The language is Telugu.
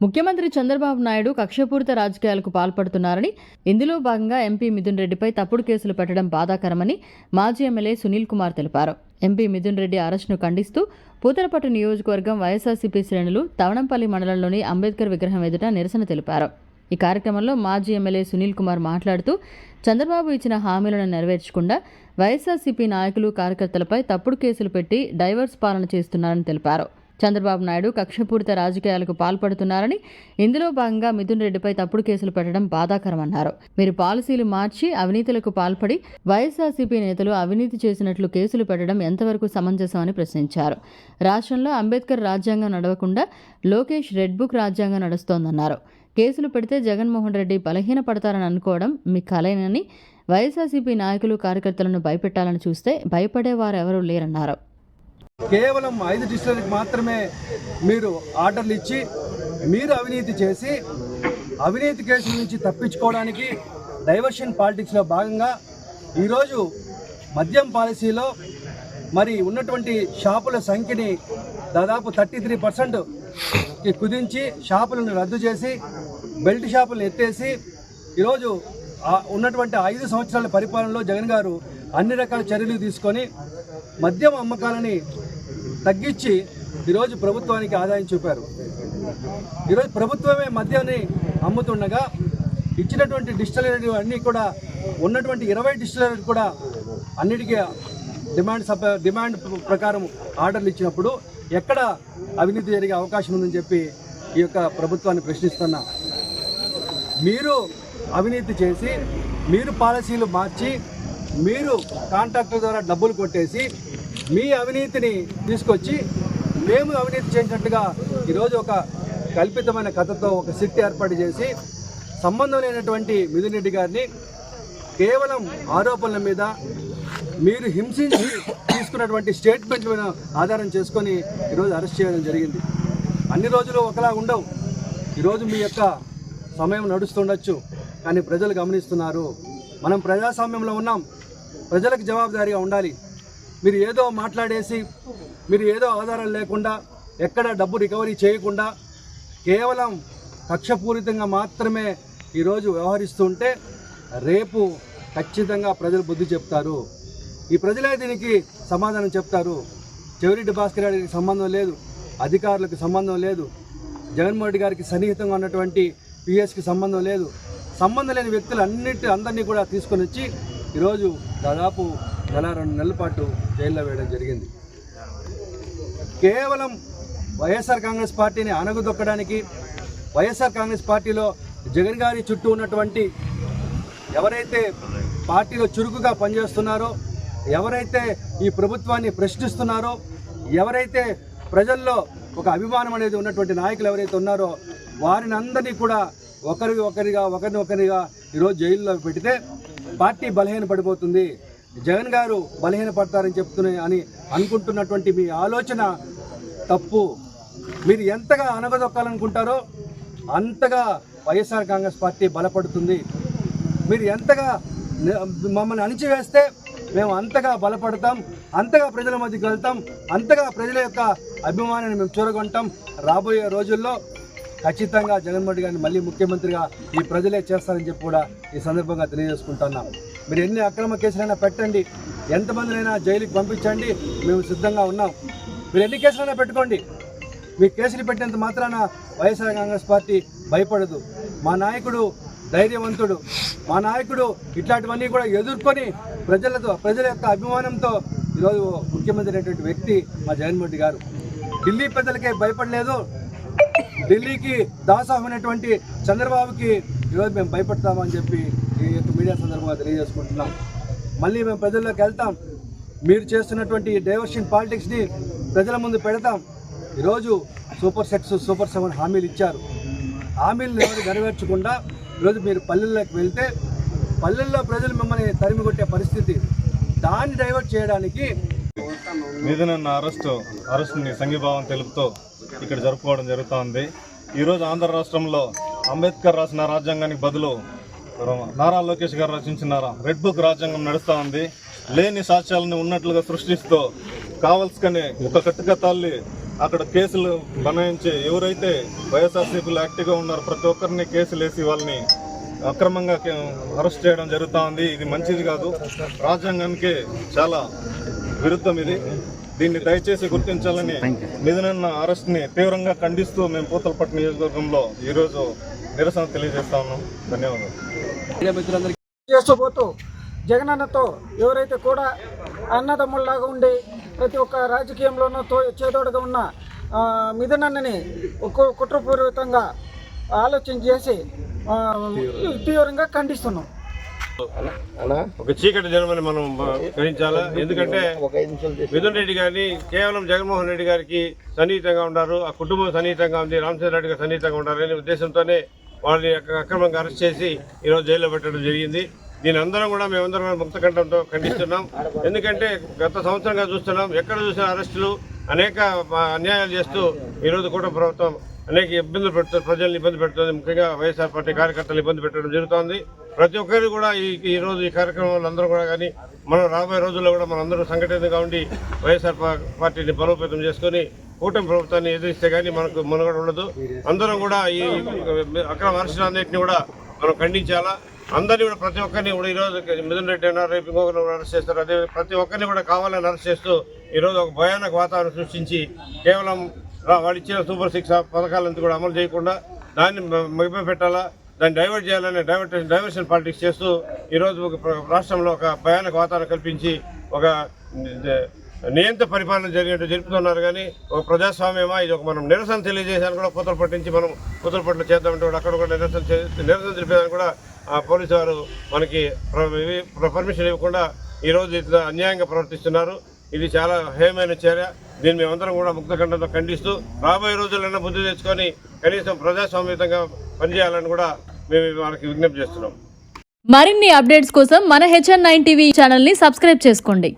ముఖ్యమంత్రి చంద్రబాబు నాయుడు కక్షపూరిత రాజకీయాలకు పాల్పడుతున్నారని ఇందులో భాగంగా ఎంపీ మిథున్ రెడ్డిపై తప్పుడు కేసులు పెట్టడం బాధాకరమని మాజీ ఎమ్మెల్యే సునీల్ కుమార్ తెలిపారు. ఎంపీ మిథున్ రెడ్డి అరెస్టును ఖండిస్తూ పూతలపట్టు నియోజకవర్గం వైఎస్ఆర్సీపీ శ్రేణులు తవణంపల్లి మండలంలోని అంబేద్కర్ విగ్రహం ఎదుట నిరసన తెలిపారు. ఈ కార్యక్రమంలో మాజీ ఎమ్మెల్యే సునీల్ కుమార్ మాట్లాడుతూ చంద్రబాబు ఇచ్చిన హామీలను నెరవేర్చకుండా వైఎస్ఆర్సీపీ నాయకులు కార్యకర్తలపై తప్పుడు కేసులు పెట్టి డైవర్స్ పాలన చేస్తున్నారని తెలిపారు. చంద్రబాబు నాయుడు కక్షపూరిత రాజకీయాలకు పాల్పడుతున్నారని ఇందులో భాగంగా మిథున్ రెడ్డిపై తప్పుడు కేసులు పెట్టడం బాధాకరమన్నారు. మీరు పాలసీలు మార్చి అవినీతులకు పాల్పడి వైఎస్ఆర్సీపీ నేతలు అవినీతి చేసినట్లు కేసులు పెట్టడం ఎంతవరకు సమంజసమని ప్రశ్నించారు. రాష్ట్రంలో అంబేద్కర్ రాజ్యాంగం నడవకుండా లోకేష్ రెడ్ బుక్ రాజ్యాంగం నడుస్తోందన్నారు. కేసులు పెడితే జగన్మోహన్ రెడ్డి బలహీనపడతారని అనుకోవడం మీ కలైనని వైఎస్ఆర్సీపీ నాయకులు కార్యకర్తలను భయపెట్టాలని చూస్తే భయపడేవారు ఎవరూ లేరన్నారు. కేవలం ఐదు డిస్టిలరీకి మాత్రమే మీరు ఆర్డర్లు ఇచ్చి మీరు అవినీతి చేసి అవినీతి కేసుల నుంచి తప్పించుకోవడానికి డైవర్షన్ పాలిటిక్స్లో భాగంగా ఈరోజు మద్యం పాలసీలో మరి ఉన్నటువంటి షాపుల సంఖ్యని దాదాపు థర్టీ త్రీ పర్సెంట్కి కుదించి షాపులను రద్దు చేసి బెల్ట్ షాపులను ఎత్తేసి ఈరోజు ఉన్నటువంటి ఐదు సంవత్సరాల పరిపాలనలో జగన్ గారు అన్ని రకాల చర్యలు తీసుకొని మద్యం అమ్మకాలని తగ్గించి ఈరోజు ప్రభుత్వానికి ఆదాయం చూపారు. ఈరోజు ప్రభుత్వమే మద్యాన్ని అమ్ముతుండగా ఇచ్చినటువంటి డిస్టిలరీ అన్నీ కూడా ఉన్నటువంటి ఇరవై డిస్టిలరీ కూడా అన్నిటికీ డిమాండ్ సప డిమాండ్ ప్రకారం ఆర్డర్లు ఇచ్చినప్పుడు ఎక్కడ అవినీతి జరిగే అవకాశం ఉందని చెప్పి ఈ యొక్క ప్రభుత్వాన్ని ప్రశ్నిస్తున్నా. మీరు అవినీతి చేసి మీరు పాలసీలు మార్చి మీరు కాంట్రాక్టర్ ద్వారా డబ్బులు కొట్టేసి మీ అవినీతిని తీసుకొచ్చి మేము అవినీతి చేసినట్టుగా ఈరోజు ఒక కల్పితమైన కథతో ఒక సిట్ ఏర్పాటు చేసి సంబంధం లేనటువంటి మిథున్ రెడ్డి గారిని కేవలం ఆరోపణల మీద మీరు హింసించి తీసుకున్నటువంటి స్టేట్మెంట్ మీద ఆధారం చేసుకొని ఈరోజు అరెస్ట్ చేయడం జరిగింది. అన్ని రోజులు ఒకలా ఉండవు. ఈరోజు మీ యొక్క సమయం నడుస్తుండొచ్చు కానీ ప్రజలు గమనిస్తున్నారు. మనం ప్రజాస్వామ్యంలో ఉన్నాం. ప్రజలకు జవాబుదారీగా ఉండాలి. మీరు ఏదో మాట్లాడేసి మీరు ఏదో ఆధారాలు లేకుండా ఎక్కడ డబ్బు రికవరీ చేయకుండా కేవలం కక్షపూరితంగా మాత్రమే ఈరోజు వ్యవహరిస్తుంటే రేపు ఖచ్చితంగా ప్రజలు బుద్ధి చెప్తారు. ఈ ప్రజలే దీనికి సమాధానం చెప్తారు. చెవిరెడ్డి భాస్కర్ గారికి సంబంధం లేదు అధికారులకు సంబంధం లేదు జగన్మోహన్ రెడ్డి గారికి సన్నిహితంగా ఉన్నటువంటి పిఎస్కి సంబంధం లేదు. సంబంధం లేని వ్యక్తులు అన్నిటి అందరినీ కూడా తీసుకొని వచ్చి ఈరోజు దాదాపు నెల రెండు నెలల పాటు జైల్లో వేయడం జరిగింది. కేవలం వైఎస్ఆర్ కాంగ్రెస్ పార్టీని అణగదొక్కడానికి వైఎస్ఆర్ కాంగ్రెస్ పార్టీలో జగన్ గారి చుట్టూ ఉన్నటువంటి ఎవరైతే పార్టీలో చురుకుగా పనిచేస్తున్నారో ఎవరైతే ఈ ప్రభుత్వాన్ని ప్రశ్నిస్తున్నారో ఎవరైతే ప్రజల్లో ఒక అభిమానం అనేది ఉన్నటువంటి నాయకులు ఎవరైతే ఉన్నారో వారిని అందరినీ కూడా ఒకరి ఒకరిగా ఒకరిని ఒకరిగా ఈరోజు జైల్లో పెడితే పార్టీ బలహీన పడిపోతుంది. జగన్ గారు బలహీన పడతారని చెప్తున్నా అని అనుకుంటున్నటువంటి మీ ఆలోచన తప్పు. మీరు ఎంతగా అనగదొక్కాలనుకుంటారో అంతగా వైఎస్ఆర్ కాంగ్రెస్ పార్టీ బలపడుతుంది. మీరు ఎంతగా మమ్మల్ని అణిచివేస్తే మేము అంతగా బలపడతాం అంతగా ప్రజల మధ్యకి వెళ్తాం అంతగా ప్రజల యొక్క అభిమానాన్ని మేము చూరగొంటాం. రాబోయే రోజుల్లో ఖచ్చితంగా జగన్మోహన్ గారిని మళ్ళీ ముఖ్యమంత్రిగా ఈ ప్రజలే చేస్తారని చెప్పి కూడా ఈ సందర్భంగా తెలియజేసుకుంటున్నాం. మీరు ఎన్ని అక్రమ కేసులైనా పెట్టండి. ఎంతమందినైనా జైలుకి పంపించండి. మేము సిద్ధంగా ఉన్నాం. మీరు ఎన్ని కేసులైనా పెట్టుకోండి. మీ కేసులు పెట్టినంత మాత్రాన వైఎస్ఆర్ కాంగ్రెస్ పార్టీ భయపడదు. మా నాయకుడు ధైర్యవంతుడు. మా నాయకుడు ఇట్లాంటివన్నీ కూడా ఎదుర్కొని ప్రజలతో ప్రజల యొక్క అభిమానంతో ఈరోజు ముఖ్యమంత్రి అయినటువంటి వ్యక్తి మా జగన్మోహన్ గారు. ఢిల్లీ పెద్దలకే భయపడలేదు. ఢిల్లీకి దాసాహమైనటువంటి చంద్రబాబుకి ఈరోజు మేము భయపడతామని చెప్పి ఈ యొక్క మీడియా సందర్భంగా తెలియజేసుకుంటున్నాం. మళ్ళీ మేము ప్రజల్లోకి వెళ్తాం. మీరు చేస్తున్నటువంటి డైవర్షన్ పాలిటిక్స్ని ప్రజల ముందు పెడతాం. ఈరోజు సూపర్ సిక్స్ సూపర్ సెవెన్ హామీలు ఇచ్చారు. హామీలను ఎవరు నెరవేర్చకుండా ఈరోజు మీరు పల్లెల్లోకి వెళ్తే పల్లెల్లో ప్రజలు మిమ్మల్ని తరిమి కొట్టే పరిస్థితి. దాన్ని డైవర్ట్ చేయడానికి మీద నన్ను అరెస్టు అరెస్టుని సంఘీభావం తెలుపుతూ ఇక్కడ జరుపుకోవడం జరుగుతోంది. ఈరోజు ఆంధ్ర రాష్ట్రంలో అంబేద్కర్ రాసిన రాజ్యాంగానికి బదులు నారా లోకేష్ గారు రచించిన రెడ్ బుక్ రాజ్యాంగం నడుస్తూ ఉంది లేని సాక్ష్యాలను ఉన్నట్లుగా సృష్టిస్తూ కావలసుకని ఒక కట్టుకతాల్ని అక్కడ కేసులు బనాయించి ఎవరైతే వైఎస్ఆర్సీపీలు యాక్టివ్గా ఉన్నారో ప్రతి ఒక్కరిని కేసులు వేసి వాళ్ళని అక్రమంగా అరెస్ట్ చేయడం జరుగుతూ ఉంది ఇది మంచిది కాదు. రాజ్యాంగానికి చాలా విరుద్ధం ఇది. దీన్ని దయచేసి గుర్తించాలని మిథునన్న అరెస్ట్ని తీవ్రంగా ఖండిస్తూ మేము పూతలపట్టు నియోజకవర్గంలో ఈరోజు నిరసన తెలియజేస్తా ఉన్నాం. ధన్యవాదాలు. మీడియా మిత్రులందరికీ చేస్తూ పోతూ జగనన్నతో ఎవరైతే కూడా అన్నదమ్ముల్లాగా ఉండి ప్రతి ఒక్క రాజకీయంలోనూ తో చేదోడుగా ఉన్న మిథునన్నని కుట్రపూరితంగా ఆలోచన చేసి తీవ్రంగా ఖండిస్తున్నాం. ఒక చీకటి జనమని మనం గ్రహించాలా? ఎందుకంటే మిథున్ రెడ్డి గారిని కేవలం జగన్మోహన్ రెడ్డి గారికి సన్నిహితంగా ఉన్నారు. ఆ కుటుంబం సన్నిహితంగా ఉంది. రామచంద్ర రెడ్డి గారు సన్నిహితంగా అనే ఉద్దేశంతోనే వాళ్ళని అక్రమంగా అరెస్ట్ చేసి ఈరోజు జైల్లో పెట్టడం జరిగింది. దీని అందరం కూడా మేమందరం కూడా ముక్త కంఠంతో ఖండిస్తున్నాం. ఎందుకంటే గత సంవత్సరంగా చూస్తున్నాం. ఎక్కడ చూసిన అరెస్టులు అనేక అన్యాయాలు చేస్తూ ఈరోజు కూడా ప్రభుత్వం అనేక ఇబ్బందులు పెడుతుంది ప్రజల్ని ఇబ్బంది పెడుతుంది ముఖ్యంగా వైఎస్ఆర్ పార్టీ కార్యకర్తలు ఇబ్బంది పెట్టడం జరుగుతోంది. ప్రతి ఒక్కరు కూడా ఈ ఈ రోజు ఈ కార్యక్రమంలో అందరూ కూడా కానీ మనం రాబోయే రోజుల్లో కూడా మనందరూ అందరూ సంఘటితంగా ఉండి వైఎస్ఆర్ పార్టీని బలోపేతం చేసుకొని కూటమి ప్రభుత్వాన్ని ఎదిరిస్తే కానీ మనకు మనుగడ ఉండదు. అందరం కూడా ఈ అక్రమ అరెస్టులన్నింటినీ కూడా మనం ఖండించాలా? అందరినీ కూడా ప్రతి ఒక్కరిని కూడా ఈరోజు మిథున్ రెడ్డి అన్నారు రేపు ఇంకొకరు అరెస్ట్ చేస్తారు. అదే ప్రతి ఒక్కరిని కూడా కావాలని అరెస్ట్ చేస్తూ ఈరోజు ఒక భయానక వాతావరణం సృష్టించి కేవలం వాళ్ళు ఇచ్చిన సూపర్ సిక్స్ పథకాలంతా కూడా అమలు చేయకుండా దాన్ని మగిప పెట్టాలా దాన్ని డైవర్ట్ చేయాలని డైవర్ట్ డైవర్షన్ పాలిటిక్స్ చేస్తూ ఈరోజు ఒక రాష్ట్రంలో ఒక భయానక వాతావరణం కల్పించి ఒక నియంత పరిపాలన జరిగినట్టు జరుపుతున్నారు కానీ ఒక ప్రజాస్వామ్యమా? ఇది ఒక మనం నిరసన తెలియజేసాను కూడా పూతలు పట్టించి మనం పూతలు పట్ల చేద్దామంటే కూడా అక్కడ కూడా నిరసన నిరసన తెలిపేదాన్ని కూడా ఆ పోలీసు వారు మనకి పర్మిషన్ ఇవ్వకుండా ఈరోజు ఇట్లా అన్యాయంగా ప్రవర్తిస్తున్నారు. ఇది చాలా హేయమైన చర్య. దీన్ని మేమందరం కూడా ముక్తఖండంతో ఖండిస్తూ రాబోయే రోజులైనా బుద్ధి తెచ్చుకొని కనీసం ప్రజాస్వామ్యతంగా పనిచేయాలని కూడా మేము వాళ్ళకి విజ్ఞప్తి చేస్తున్నాం. మరిన్ని అప్డేట్స్ కోసం మన హెచ్ఎన్ నైన్ టీవీ ఛానల్ని సబ్స్క్రైబ్ చేసుకోండి.